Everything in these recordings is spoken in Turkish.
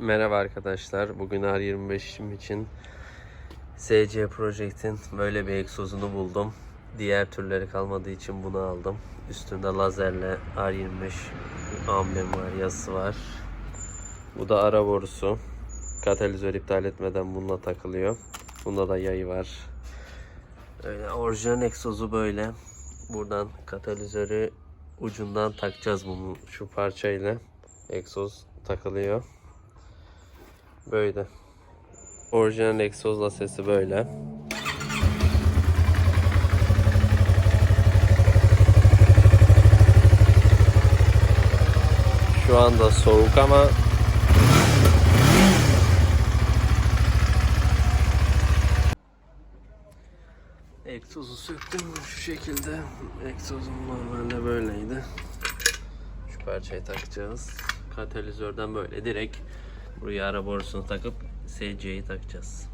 Merhaba arkadaşlar. Bugün R25'im için SC Project'in böyle bir egzozunu buldum. Diğer türleri kalmadığı için bunu aldım. Üstünde lazerle R25 amblemi var, yazısı var. Bu da ara borusu. Katalizör iptal etmeden bununla takılıyor. Bunda da yayı var. Öyle orijinal egzozu böyle. Buradan katalizörü ucundan takacağız bunu şu parçayla. Egzoz takılıyor. Böyle. Orijinal egzozla sesi böyle. Şu anda soğuk ama Egzozu söktüm şu şekilde. Egzozum normalde böyleydi. Şu parçayı takacağız. Katalizörden böyle direkt buraya ara borusunu takıp SC'yi takacağız.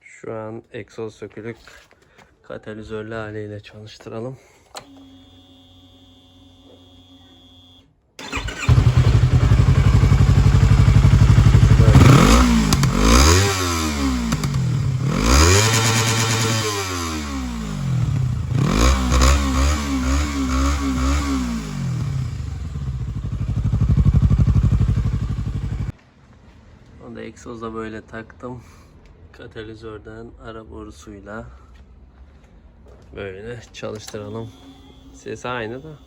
Şu an egzoz sökülük katalizörlü haliyle çalıştıralım. Onu da egzoza böyle taktım. Katalizörden ara borusuyla böyle çalıştıralım. Sesi aynı da